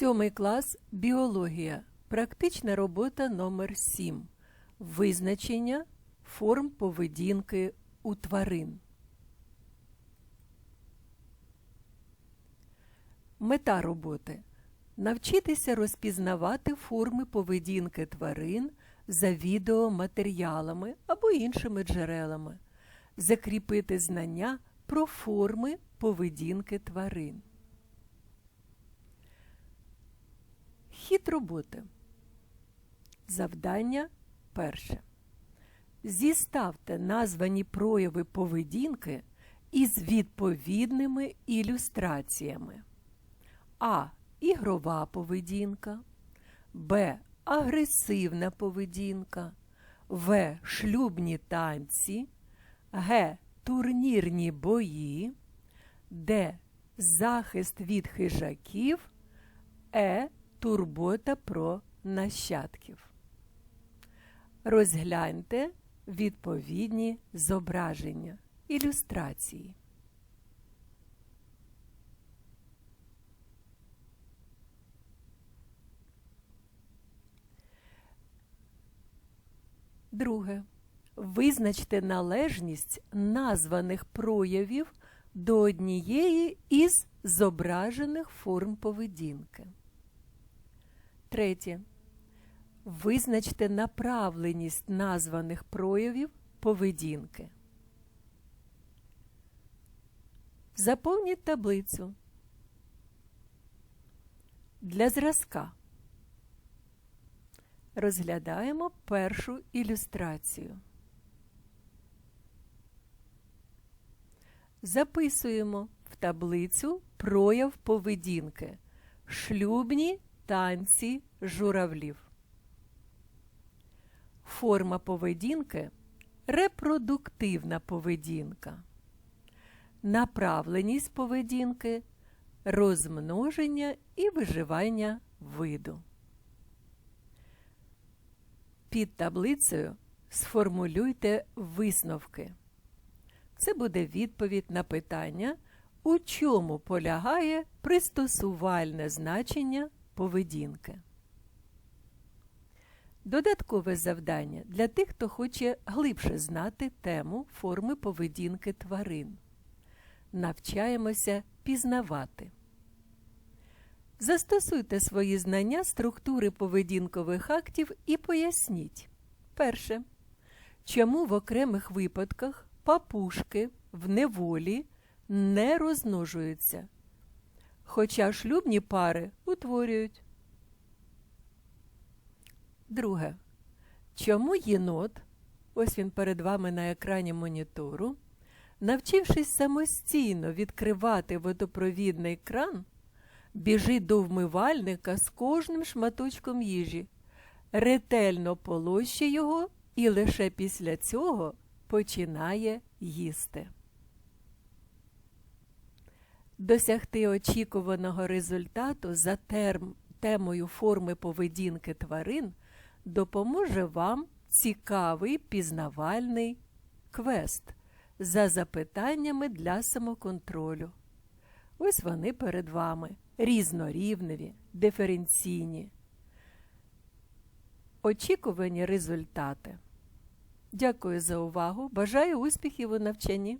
Сьомий клас Біологія. Практична робота номер 7 Визначення форм поведінки у тварин. Мета роботи навчитися розпізнавати форми поведінки тварин за відеоматеріалами або іншими джерелами, закріпити знання про форми поведінки тварин. Хід роботи. Завдання перше. Зіставте названі прояви поведінки із відповідними ілюстраціями. А. Ігрова поведінка. Б. Агресивна поведінка. В. Шлюбні танці. Г. Турнірні бої. Д. Захист від хижаків. Е. Турбота про нащадків. Розгляньте відповідні зображення, ілюстрації. Друге. Визначте належність названих проявів до однієї із зображених форм поведінки. Третє. Визначте направленість названих проявів поведінки. Заповніть таблицю. Для зразка розглядаємо першу ілюстрацію. Записуємо в таблицю прояв поведінки. Шлюбні танці журавлів. Форма поведінки репродуктивна поведінка. Направленість поведінки розмноження і виживання виду. Під таблицею сформулюйте висновки. Це буде відповідь на питання, у чому полягає пристосувальне значення поведінки. Додаткове завдання для тих, хто хоче глибше знати тему форми поведінки тварин. Навчаємося пізнавати. Застосуйте свої знання структури поведінкових актів і поясніть. Перше. Чому в окремих випадках папушки в неволі не розмножуються, хоча шлюбні пари утворюють. Друге. Чому єнот, ось він перед вами на екрані монітору, навчившись самостійно відкривати водопровідний кран, біжить до вмивальника з кожним шматочком їжі, ретельно полощує його і лише після цього починає їсти. Досягти очікуваного результату за терм, темою форми поведінки тварин допоможе вам цікавий пізнавальний квест за запитаннями для самоконтролю. Ось вони перед вами різнорівневі, диференційні. Очікувані результати. Дякую за увагу. Бажаю успіхів у навчанні.